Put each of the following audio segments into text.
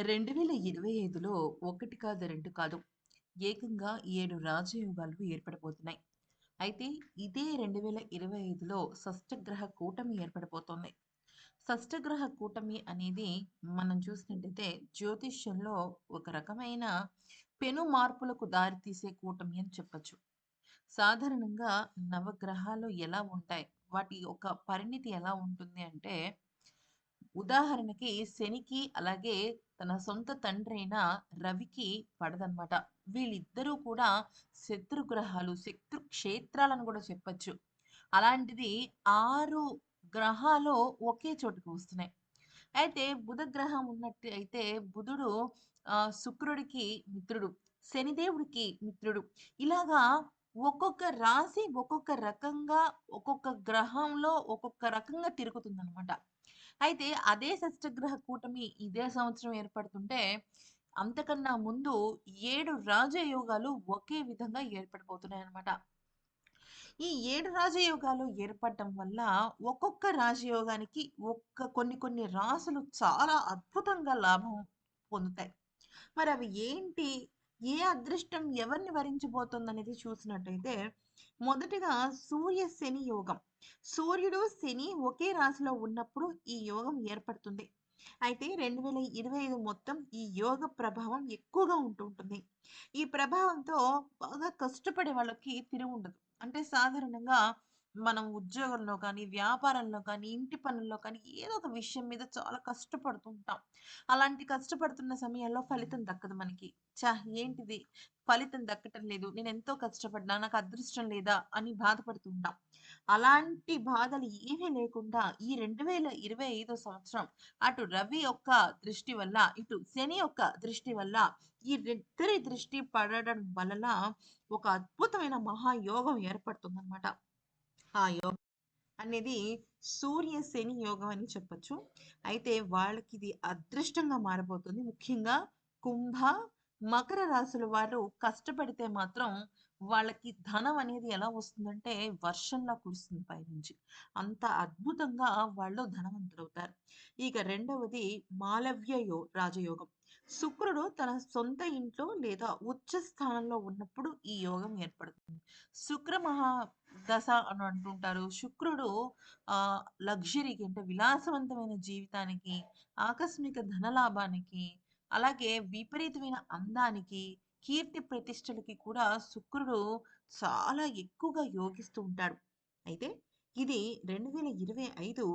2025లో ఒకటి కాదు, రెండు కాదు. ఏకంగా ఏడు రాజయోగాలు ఏర్పడబోతున్నాయి. అయితే ఇదే 2025లో షష్టగ్రహ కూటమి ఏర్పడబోతోంది. షష్టగ్రహ కూటమి అనేది మనం చూసినట్టయితే జ్యోతిష్యంలో ఒక రకమైన పెను మార్పులకు దారితీసే కూటమి అని చెప్పచ్చు సాధారణంగా నవగ్రహాలు ఎలా ఉంటాయి? వాటి యొక్క పరిణితి ఎలా ఉంటుంది అంటే ఉదాహరణకి శనికి అలాగే తన సొంత తండ్రైన రవికి పడదనమాట. వీళ్ళిద్దరూ కూడా శత్రుగ్రహాలు, శత్రు క్షేత్రాలను కూడా చెప్పచ్చు అలాంటిది ఆరు గ్రహాలు ఒకే చోటుకు వస్తున్నాయి. అయితే బుధ గ్రహం ఉన్నట్టయితే బుధుడు శుక్రుడికి మిత్రుడు, శనిదేవుడికి మిత్రుడు. ఇలాగా ఒక్కొక్క రాశి ఒక్కొక్క రకంగా, ఒక్కొక్క గ్రహంలో ఒక్కొక్క రకంగా తిరుగుతుందనమాట. అయితే అదే షష్టగ్రహ కూటమి ఇదే సంవత్సరం ఏర్పడుతుంటే, అంతకన్నా ముందు ఏడు రాజయోగాలు ఒకే విధంగా ఏర్పడిపోతున్నాయి అనమాట ఈ ఏడు రాజయోగాలు ఏర్పడటం వల్ల ఒక్కొక్క రాజయోగానికి ఒక్క కొన్ని కొన్ని రాసులు చాలా అద్భుతంగా లాభం పొందుతాయి. మరి అవి ఏంటి? ఏ అదృష్టం ఎవరిని వరించబోతోందనేది చూసినట్టయితే మొదటిగా సూర్య, శని యోగం. సూర్యుడు, శని ఒకే రాశిలో ఉన్నప్పుడు ఈ యోగం ఏర్పడుతుంది. అయితే 2025 మొత్తం ఈ యోగ ప్రభావం ఎక్కువగా ఉంటూ ఉంటుంది. ఈ ప్రభావంతో బాగా కష్టపడే వాళ్ళకి తిరుగుండదు. అంటే సాధారణంగా మనం ఉద్యోగంలో కానీ, వ్యాపారంలో కానీ, ఇంటి పనుల్లో కానీ ఏదో ఒక విషయం మీద చాలా కష్టపడుతుంటాం అలాంటి కష్టపడుతున్న సమయంలో ఫలితం దక్కదు మనకి. చా ఏంటిది ఫలితం దక్కటం లేదు. నేను ఎంతో కష్టపడ్డా నాకు అదృష్టం లేదా అని బాధపడుతుంటాం అలాంటి బాధలు ఏమీ లేకుండా ఈ 2025 సంవత్సరం అటు రవి యొక్క దృష్టి వల్ల, ఇటు శని యొక్క దృష్టి వల్ల ఈ ఇద్దరి దృష్టి పడడం వలన ఒక అద్భుతమైన మహాయోగం ఏర్పడుతుందనమాట. ఆ యోగం అనేది సూర్య, శని యోగం అని చెప్పొచ్చు. అయితే వాళ్ళకి ఇది అదృష్టంగా మారబోతుంది. ముఖ్యంగా కుంభ, మకర రాశుల వారు కష్టపడితే మాత్రం వాళ్ళకి ధనం అనేది ఎలా వస్తుందంటే వర్షంలా కురుస్తుంది పైనుంచి. అంత అద్భుతంగా వాళ్ళు ధనవంతులవుతారు. ఇక రెండవది మాలవ్య యో రాజయోగం. శుక్రుడు తన సొంత ఇంట్లో లేదా ఉచ్చ స్థానంలో ఉన్నప్పుడు ఈ యోగం ఏర్పడుతుంది. శుక్ర మహా దశ అని అంటుంటారు. శుక్రుడు ఆ లగ్జరీకి అంటే విలాసవంతమైన జీవితానికి, ఆకస్మిక ధనలాభానికి, అలాగే విపరీతమైన అందానికి, కీర్తి ప్రతిష్టలకి కూడా శుక్రుడు చాలా ఎక్కువగా యోగిస్తూ ఉంటాడు. అయితే ఇది 2025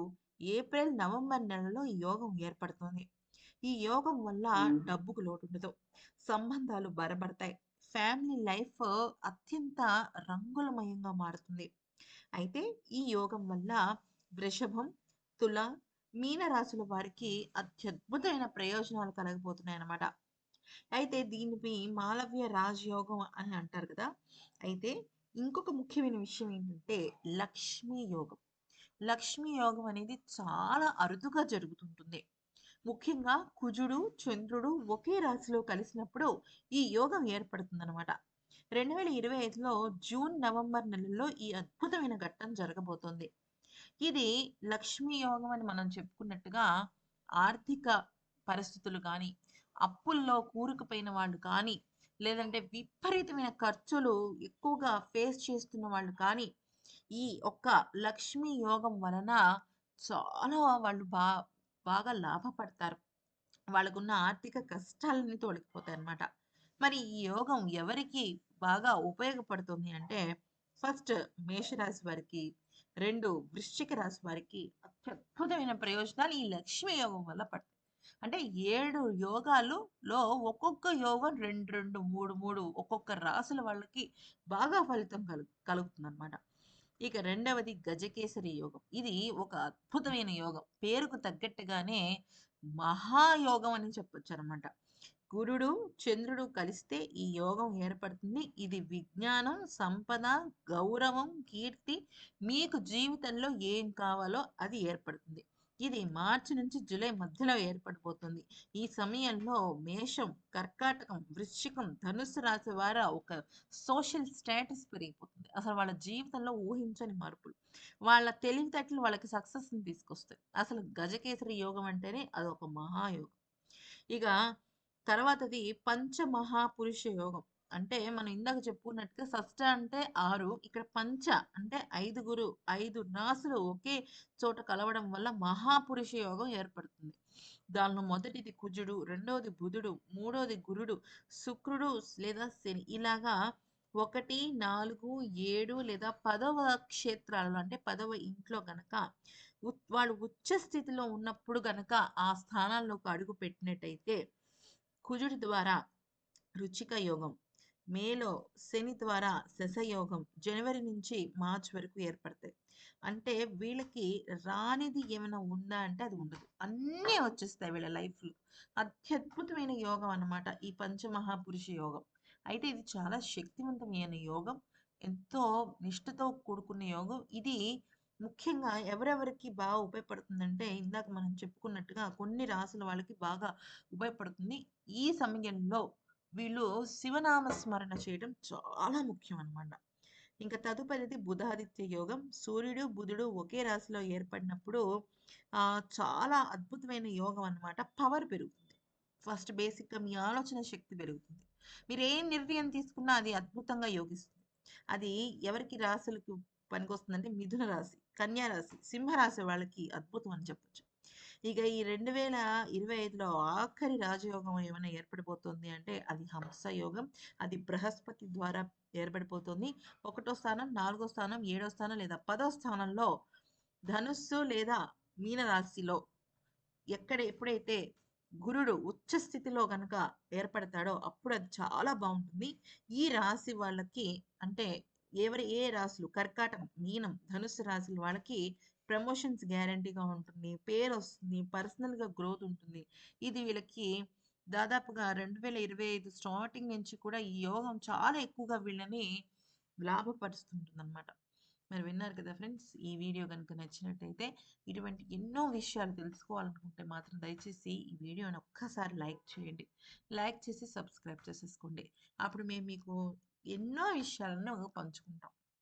ఏప్రిల్, నవంబర్ నెలలో ఈ యోగం ఏర్పడుతుంది. ఈ యోగం వల్ల డబ్బుకు లోటుండదు. సంబంధాలు బలపడతాయి. ఫ్యామిలీ లైఫ్ అత్యంత రంగులమయంగా మారుతుంది. అయితే ఈ యోగం వల్ల వృషభం, తుల, మీన రాశుల వారికి అత్యద్భుతమైన ప్రయోజనాలు కలగబోతున్నాయన్నమాట. అయితే దీనిని మాలవ్య రాజయోగం అని అంటారు కదా! అయితే ఇంకొక ముఖ్యమైన విషయం ఏంటంటే లక్ష్మీ యోగం. లక్ష్మీ యోగం అనేది చాలా అరుదుగా జరుగుతుంటుంది. ముఖ్యంగా కుజుడు, చంద్రుడు ఒకే రాశిలో కలిసినప్పుడు ఈ యోగం ఏర్పడుతుందనమాట. 2025లో జూన్, నవంబర్ నెలల్లో ఈ అద్భుతమైన ఘట్టం జరగబోతోంది. ఇది లక్ష్మీ యోగం అని మనం చెప్పుకున్నట్టుగా ఆర్థిక పరిస్థితులు కానీ అప్పుల్లో కూరుకుపోయిన వాళ్ళు కానీ, లేదంటే విపరీతమైన ఖర్చులు ఎక్కువగా ఫేస్ చేస్తున్న వాళ్ళు కానీ, ఈ ఒక్క లక్ష్మీ యోగం వలన చాలా వాళ్ళు బా బాగా లాభపడతారు. వాళ్ళకున్న ఆర్థిక కష్టాలన్నీ తొలగిపోతాయన్నమాట. మరి ఈ యోగం ఎవరికి బాగా ఉపయోగపడుతుంది అంటే ఫస్ట్ మేషరాశి వారికి, రెండు వృశ్చిక రాశి వారికి అత్యద్భుతమైన ప్రయోజనాలు ఈ లక్ష్మీ యోగం వల్ల పడతాయి. అంటే 7 యోగాలులో ఒక్కొక్క యోగం 2, 2, 3, 3 ఒక్కొక్క రాశుల వాళ్ళకి బాగా ఫలితం కలుగు కలుగుతుందనమాట. ఇక రెండవది గజకేసరి యోగం. ఇది ఒక అద్భుతమైన యోగం. పేరుకు తగ్గట్టుగానే మహాయోగం అని చెప్పొచ్చనమాట. గురుడు, చంద్రుడు కలిస్తే ఈ యోగం ఏర్పడుతుంది. ఇది విజ్ఞానం, సంపద, గౌరవం, కీర్తి మీకు జీవితంలో ఏం కావాలో అది ఏర్పడుతుంది. ఇది మార్చి నుంచి జూలై మధ్యలో ఏర్పడిపోతుంది ఈ సమయంలో మేషం, కర్కాటకం, వృశ్చికం, ధనుస్సు రాశి వార ఒక సోషల్ స్టేటస్ పెరిగిపోతుంది. అసలు వాళ్ళ జీవితంలో ఊహించని మార్పులు. వాళ్ళ తెలివితేటలు వాళ్ళకి సక్సెస్‌ని తీసుకొస్తాయి. అసలు గజకేసరి యోగం అంటేనే అదొక మహాయోగం. ఇక తర్వాతది పంచమహాపురుష యోగం. అంటే మనం ఇందాక చెప్పుకున్నట్టుగా షష్ఠ అంటే ఆరు ఇక్కడ పంచ అంటే ఐదుగురు, ఐదు రాసులు ఒకే చోట కలవడం వల్ల మహాపురుష యోగం ఏర్పడుతుంది. దానిలో మొదటిది కుజుడు, రెండవది బుధుడు, మూడోది గురుడు, శుక్రుడు లేదా శని ఇలాగా 1, 4, 7 లేదా పదవ క్షేత్రాలలో అంటే పదవ ఇంట్లో గనక వాళ్ళు ఉచ్చ స్థితిలో ఉన్నప్పుడు గనక ఆ స్థానాల్లోకి అడుగు పెట్టినట్టయితే కుజుడి ద్వారా రుచిక యోగం, మేలో శని ద్వారా శశయోగం, జనవరి నుంచి మార్చ్ వరకు ఏర్పడతాయి. అంటే వీళ్ళకి రానిది ఏమైనా ఉందా అంటే అది ఉండదు. అన్నీ వచ్చేస్తాయి వీళ్ళ లైఫ్‌లో. అత్యద్భుతమైన యోగం అన్నమాట ఈ పంచమహాపురుష యోగం. అయితే ఇది చాలా శక్తివంతమైన యోగం. ఎంతో నిష్ఠతో కూడుకున్న యోగం. ఇది ముఖ్యంగా ఎవరెవరికి బాగా ఉపయోగపడుతుందంటే ఇందాక మనం చెప్పుకున్నట్టుగా కొన్ని రాసుల వాళ్ళకి బాగా ఉపయోగపడుతుంది. ఈ సమయంలో వీళ్ళు శివనామ స్మరణ చేయడం చాలా ముఖ్యం అన్నమాట. ఇంక తదుపరిది బుధాదిత్య యోగం. సూర్యుడు, బుధుడు ఒకే రాశిలో ఏర్పడినప్పుడు చాలా అద్భుతమైన యోగం అన్నమాట. పవర్ పెరుగుతుంది. ఫస్ట్ బేసిక్‌గా మీ ఆలోచన శక్తి పెరుగుతుంది. మీరు ఏ నిర్ణయం తీసుకున్నా అది అద్భుతంగా యోగిస్తుంది. అది ఎవరికి రాసులకు పనికొస్తుందంటే మిథున రాశి, కన్యా రాశి, సింహరాశి వాళ్ళకి అద్భుతం అని చెప్పొచ్చు. ఇక ఈ 2025లో ఆఖరి రాజయోగం ఏమైనా ఏర్పడిపోతుంది అంటే అది హంస యోగం. అది బృహస్పతి ద్వారా ఏర్పడిపోతుంది. ఒకటో స్థానం, నాలుగో స్థానం, ఏడో స్థానం లేదా పదో స్థానంలో ధనుస్సు లేదా మీన రాశిలో ఎక్కడ ఎప్పుడైతే గురుడు ఉచ్చ స్థితిలో కనుక ఏర్పడతాడో అప్పుడు అది చాలా బాగుంటుంది ఈ రాశి వాళ్ళకి అంటే ఎవరి ఏ రాశులు కర్కాటకం, మీనం, ధనుసు రాశులు వాళ్ళకి ప్రమోషన్స్ గ్యారంటీగా ఉంటుంది. పేరు వస్తుంది పర్సనల్‌గా గ్రోత్ ఉంటుంది. ఇది వీళ్ళకి దాదాపుగా 2025 స్టార్టింగ్ నుంచి కూడా ఈ యోగం చాలా ఎక్కువగా వీళ్ళని లాభపరుస్తుంటుంది అనమాట మరి విన్నారు కదా ఫ్రెండ్స్. ఈ వీడియో కనుక నచ్చినట్టయితే ఇటువంటి ఎన్నో విషయాలు తెలుసుకోవాలనుకుంటే మాత్రం దయచేసి ఈ వీడియోని ఒక్కసారి లైక్ చేయండి. లైక్ చేసి సబ్స్క్రైబ్ చేసేసుకోండి. అప్పుడు మేము మీకు ఎన్నో విషయాలను పంచుకుంటాం.